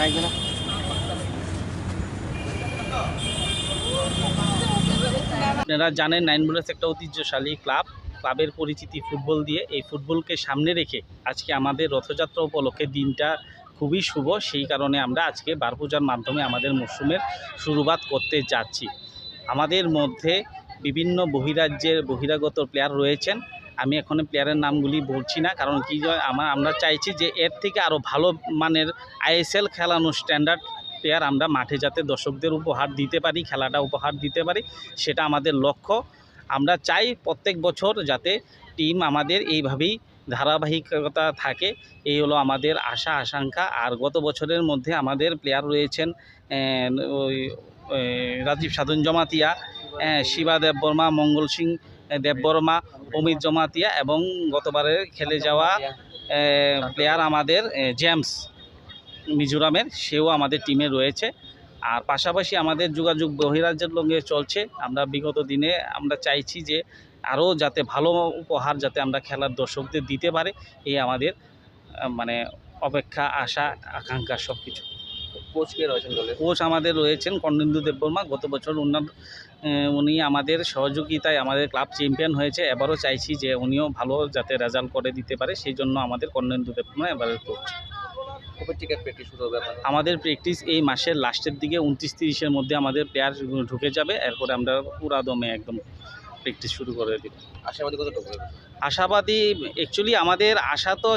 ないかな。আপনারা জানেন নাইন বুলেস একটা ঐতিহ্যশালী ক্লাব। ক্লাবের পরিচিতি ফুটবল দিয়ে। এই ফুটবলকে সামনে রেখে আজকে আমাদের রথযাত্রা উপলক্ষে দিনটা খুবই শুভ। সেই কারণে আমরা আজকে বার পূজার মাধ্যমে আমাদের মরশুমের শুরুবাত করতে যাচ্ছি। আমাদের মধ্যে বিভিন্ন বহিরাজ্যের বহিরাগত প্লেয়ার রয়েছেন। আমি এখন প্লেয়ারের নামগুলি বলছি না, কারণ কি আমার চাইছি যে এর থেকে আরও ভালো মানের আইএসএল খেলানো স্ট্যান্ডার্ড প্লেয়ার আমরা মাঠে যাতে দর্শকদের উপহার দিতে পারি, খেলাটা উপহার দিতে পারি, সেটা আমাদের লক্ষ্য। আমরা চাই প্রত্যেক বছর যাতে টিম আমাদের এইভাবেই ধারাবাহিকতা থাকে। এই হলো আমাদের আশা, আশঙ্কা। আর গত বছরের মধ্যে আমাদের প্লেয়ার রয়েছেন ওই রাজীব সাধন জমাতিয়া শিবা দেববর্মা, মঙ্গল সিং দেববর্মা, অমিত জমাতিয়া এবং গতবারের খেলে যাওয়া প্লেয়ার আমাদের জেমস। মিজোরামের সেও আমাদের টিমে রয়েছে। আর পাশাপাশি আমাদের যোগাযোগ বহিরাজ্যের লঙ্গে চলছে। আমরা বিগত দিনে আমরা চাইছি যে আরও যাতে ভালো উপহার যাতে আমরা খেলার দর্শকদের দিতে পারে এই আমাদের মানে অপেক্ষা আশা আকাঙ্ক্ষা সব কিছু কোচকে রয়েছেন কোচ আমাদের রয়েছেন কর্ণেন্দু দেববর্মা। গত বছর আহ, উনি আমাদের সহযোগিতায় আমাদের ক্লাব চ্যাম্পিয়ন হয়েছে। এবারও চাইছি যে উনিও ভালো যাতে রেজাল্ট করে দিতে পারে। সেই জন্য আমাদের কর্ণেন্দু দেববর্মা এবারের কোচ কবে থেকে প্র্যাকটিস শুরু হবে আমাদের প্র্যাকটিস এই মাসের লাস্টের দিকে উনত্রিশ তিরিশের মধ্যে আমাদের প্লেয়ার ঢুকে যাবে এরপরে আমরা পুরা দমে একদম প্র্যাকটিস শুরু করে দিব। আশাবাদী কত ঢুকবে আশাবাদী অ্যাকচুয়ালি আমাদের আশা তো